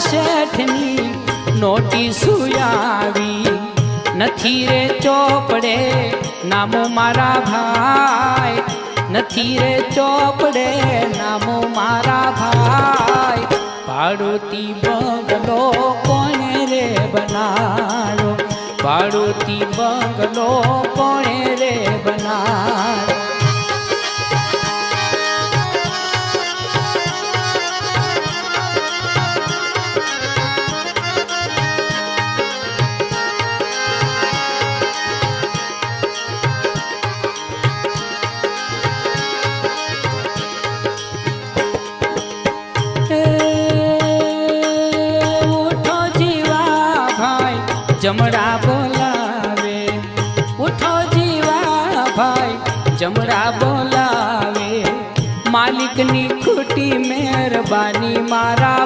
શેઠની નોટિસું આવી નથી રે ચોપડે, નામો મારા ભાઈ. નથી રે ચોપડે, નામો મારા ભાઈ. પાડોતી બંગલો કોણે રે બનાવ્યો? પાડોતી બંગલો કોણે રે જમડા બોલાવે. ઉઠો જીવા ભાઈ જમડા બોલાવે. માલિકની ખોટી મહેરબાની મારા